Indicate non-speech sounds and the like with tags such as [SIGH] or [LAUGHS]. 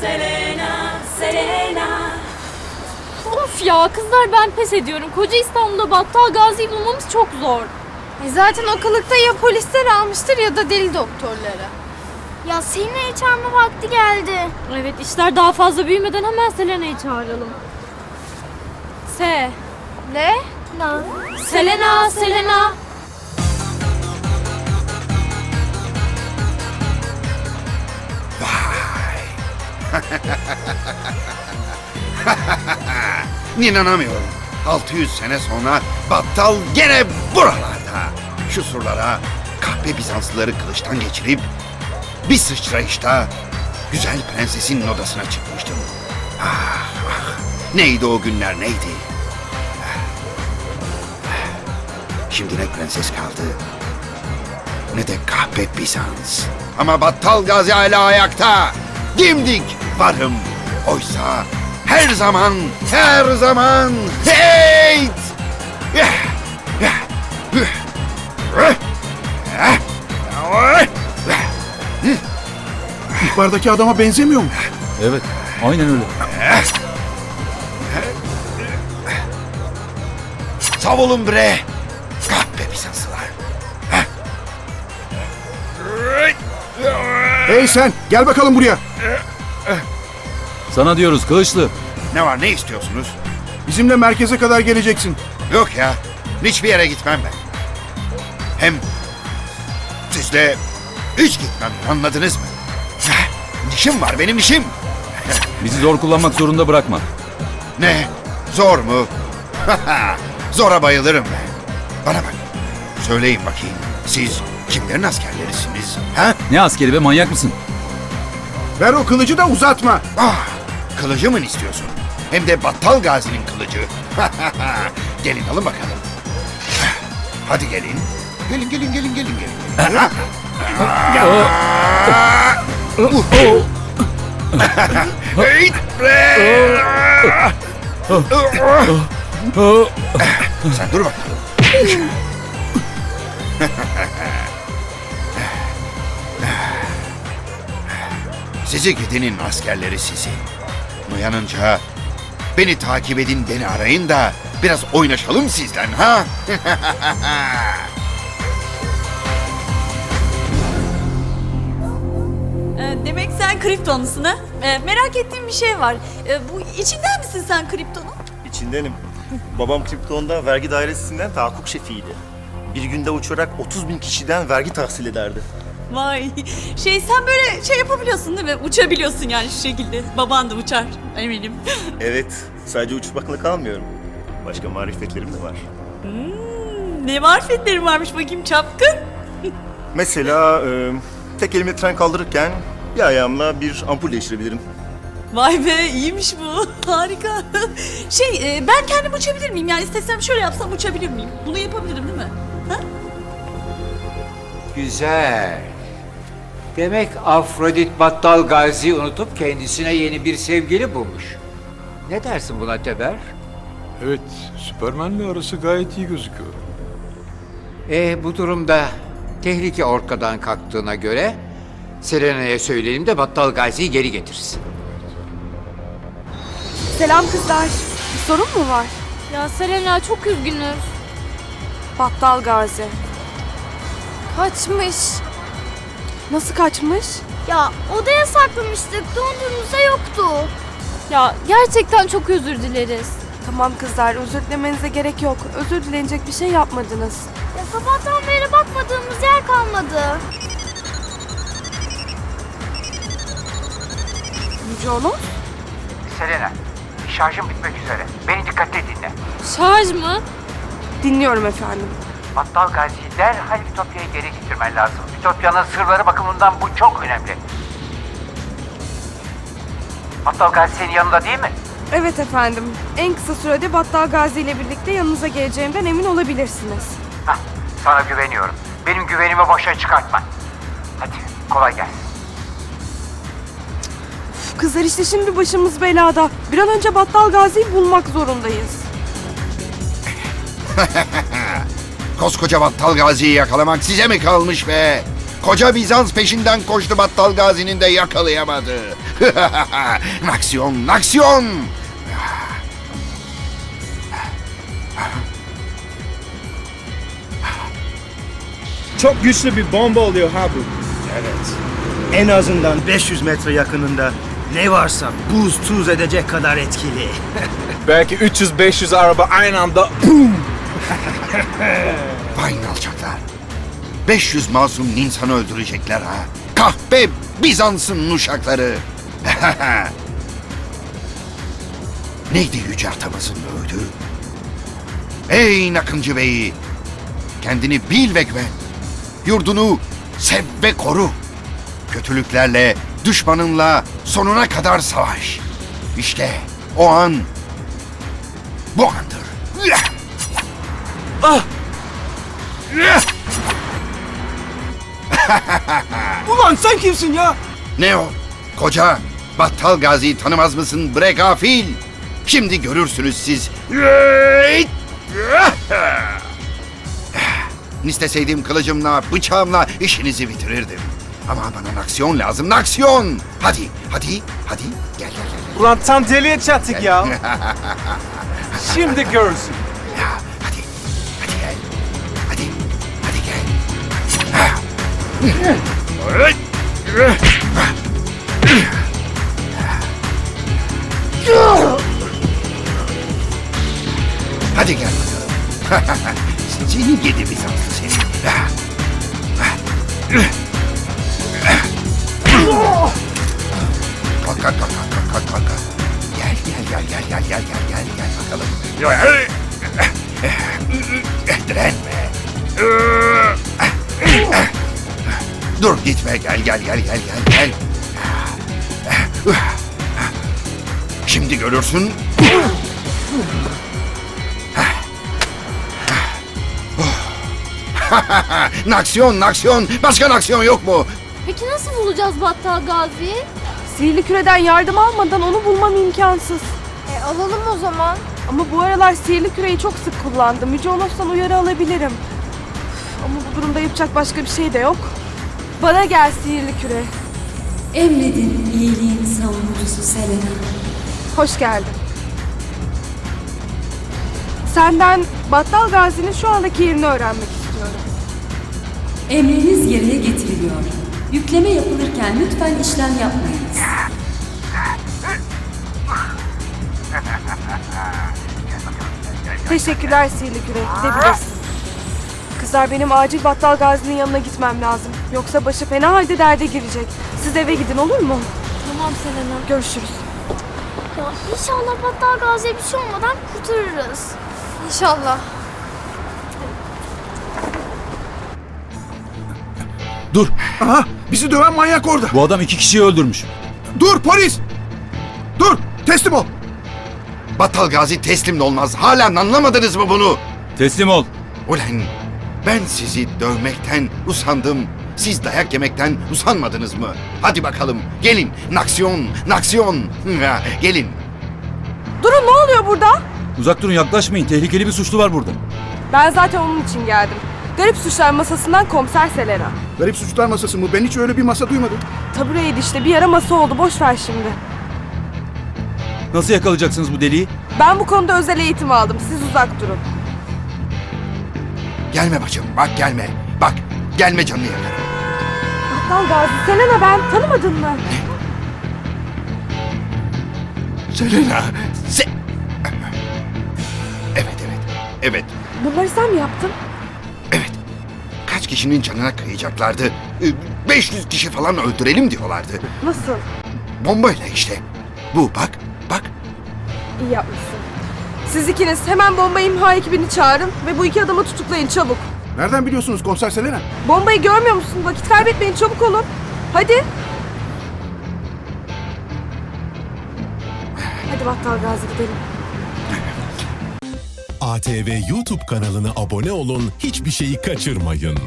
Selena, Selena. Of ya kızlar ben pes ediyorum. Koca İstanbul'da Battal Gazi'yi bulmamız çok zor. E zaten o kılıkta ya polisler almıştır ya da deli doktorları. Ya Selena'yı çağırma vakti geldi. Evet işler daha fazla büyümeden hemen Selena'yı çağıralım. Se. Ne? Na. Selena, Selena. [LAUGHS] İnanamıyorum. 600 sene sonra Battal gene buralarda. Şu surlara kahpe Bizanslıları kılıçtan geçirip bir sıçrayışta güzel prensesin odasına çıkmıştım. Ah, ah. Neydi o günler neydi? Şimdi ne prenses kaldı ne de kahpe Bizans. Ama Battal Gazi hala ayakta. Dimdik varım. Oysa her zaman, her zaman heyt! İhbardaki adama benzemiyor mu? Evet, aynen öyle. Savulun bre! Kahpe Bizanslılar. Hey sen gel bakalım buraya. Sana diyoruz Kılıçlı. Ne var ne istiyorsunuz? Bizimle merkeze kadar geleceksin. Yok ya, hiçbir yere gitmem ben. Hem sizle hiç gitmem anladınız mı? İşim var benim işim. [LAUGHS] Bizi zor kullanmak zorunda bırakma. Ne? Zor mu? [LAUGHS] Zora bayılırım ben. Bana bak. Söyleyin bakayım. Siz kimlerin askerlerisiniz? Ha? Ne askeri be manyak mısın? Ver o kılıcı da uzatma. Ah, kılıcı mı istiyorsun? Hem de Battal Gazi'nin kılıcı. [LAUGHS] gelin alın bakalım. Hadi gelin. Gelin gelin gelin gelin gelin. Sen dur bakalım. Sizi gidenin askerleri sizi. Uyanınca beni takip edin beni arayın da biraz oynaşalım sizden ha? Ee, [LAUGHS] demek sen kriptonlusun ha? Ee, merak ettiğim bir şey var. Ee, bu içinden misin sen kriptonun? İçindenim. Babam Kripton'da vergi dairesinden tahakkuk şefiydi. Bir günde uçarak 30 bin kişiden vergi tahsil ederdi. Vay. Şey sen böyle şey yapabiliyorsun değil mi? Uçabiliyorsun yani şu şekilde. Baban da uçar eminim. [LAUGHS] Evet, sadece uçmakla kalmıyorum. Başka marifetlerim de var. ne marifetlerin varmış bakayım çapkın. [LAUGHS] Mesela e, tek elimi tren kaldırırken bir ayağımla bir ampul değiştirebilirim. Vay be iyiymiş bu. [LAUGHS] Harika. Şey e, ben kendim uçabilir miyim? Yani istesem şöyle yapsam uçabilir miyim? Bunu yapabilirim değil mi? Ha? Güzel. Demek Afrodit Battal Gazi unutup kendisine yeni bir sevgili bulmuş. Ne dersin buna Teber? Evet, Süpermen'le arası gayet iyi gözüküyor. E bu durumda tehlike ortadan kalktığına göre Selena'ya söyleyelim de Battal Gazi'yi geri getirsin. Selam kızlar. Bir sorun mu var? Ya Selena çok üzgünüz. Battal Gazi. Kaçmış. Nasıl kaçmış? Ya odaya saklamıştık. Döndüğümüzde yoktu. Ya gerçekten çok özür dileriz. Tamam kızlar özür dilemenize gerek yok. Özür dilenecek bir şey yapmadınız. Ya sabahtan beri bakmadığımız yer kalmadı. Yüce Onos? Selena, şarjım bitmek üzere. Beni dikkatle dinle. Şarj mı? Dinliyorum efendim. Battal Gazi'yi derhal Ütopya'ya geri getirmen lazım. Ütopya'nın sırları bakımından bu çok önemli. Battal Gazi senin yanında değil mi? Evet efendim. En kısa sürede Battal Gazi ile birlikte yanınıza geleceğimden emin olabilirsiniz. Hah, sana güveniyorum. Benim güvenimi boşa çıkartma. Hadi kolay gelsin. Üf, Kızlar işte şimdi başımız belada. Bir an önce Battal Gazi'yi bulmak zorundayız. [LAUGHS] Koskoca Battal Gazi'yi yakalamak size mi kalmış be? Koca Bizans peşinden koştu Battal Gazi'nin de yakalayamadı. [LAUGHS] naksiyon, naksiyon! Çok güçlü bir bomba oluyor ha bu. Evet. En azından 500 metre yakınında ne varsa buz tuz edecek kadar etkili. [LAUGHS] Belki 300-500 araba aynı anda Vay alçaklar. 500 masum insanı öldürecekler ha. Kahpe Bizans'ın uşakları. [LAUGHS] Neydi yüce atamızın öğüdü? Ey Nakıncı Bey! Kendini bil ve güven. Yurdunu sev ve koru. Kötülüklerle, düşmanınla sonuna kadar savaş. İşte o an bu andır. Ah! Ulan sen kimsin ya? Ne o? Koca Battal Gazi tanımaz mısın bre gafil? Şimdi görürsünüz siz. [LAUGHS] İsteseydim kılıcımla, bıçağımla işinizi bitirirdim. Ama bana aksiyon lazım, naksiyon. Hadi, hadi, hadi. Gel, gel, gel. Ulan tam deliye çattık ya. [LAUGHS] Şimdi görürsün. Hadi gel bakalım. [LAUGHS] Seni yedi Bizanslı seni. Kalk kalk kalk kalk kalk kalk. Gel gel gel gel gel gel gel gel gel bakalım. Direnme. Dur gitme gel gel gel gel gel gel. Şimdi görürsün. naksiyon naksiyon başka naksiyon yok mu? Peki nasıl bulacağız Battal Gazi'yi? Sihirli küreden yardım almadan onu bulmam imkansız. E, alalım o zaman. Ama bu aralar sihirli küreyi çok sık kullandım. Yüce Onos'tan uyarı alabilirim. Ama bu durumda yapacak başka bir şey de yok. Bana gel sihirli küre. Emredin iyiliğin savunucusu Selena. Hoş geldin. Senden Battal Gazi'nin şu andaki yerini öğrenmek istiyorum. Emriniz yerine getiriliyor. Yükleme yapılırken lütfen işlem yapmayınız. Teşekkürler sihirli küre. Gidebilirsin. Kızlar benim acil Battal Gazi'nin yanına gitmem lazım. Yoksa başı fena halde derde girecek. Siz eve gidin olur mu? Tamam Selena. Görüşürüz. Ya inşallah Battal Gazi'ye bir şey olmadan kurtarırız. İnşallah. Dur. Aha bizi döven manyak orada. Bu adam iki kişiyi öldürmüş. Dur polis. Dur teslim ol. Battal Gazi teslim de olmaz. Hala anlamadınız mı bunu? Teslim ol. Ulan ben sizi dövmekten usandım. Siz dayak yemekten usanmadınız mı? Hadi bakalım gelin. Naksiyon, naksiyon. Gelin. Durun ne oluyor burada? Uzak durun yaklaşmayın. Tehlikeli bir suçlu var burada. Ben zaten onun için geldim. Garip suçlar masasından komiser Selena. Garip suçlar masası mı? Ben hiç öyle bir masa duymadım. Tabureydi işte bir ara masa oldu boş ver şimdi. Nasıl yakalayacaksınız bu deliği? Ben bu konuda özel eğitim aldım. Siz uzak durun. Gelme bacım bak gelme. Bak gelme canını yakarım. Battal Gazi, Selena ben. Tanımadın mı? Selena. Se evet evet. Evet. Bunları sen mi yaptın? Evet. Kaç kişinin canına kıyacaklardı. Ee, 500 kişi falan öldürelim diyorlardı. Nasıl? Bombayla işte. Bu bak bak. İyi yapmışsın. Siz ikiniz hemen bomba imha ekibini çağırın ve bu iki adamı tutuklayın çabuk. Nereden biliyorsunuz komiser Selena? Bombayı görmüyor musun? Vakit kaybetmeyin çabuk olun. Hadi. Hadi Battal Gazi gidelim. ATV YouTube kanalına abone olun, hiçbir şeyi kaçırmayın.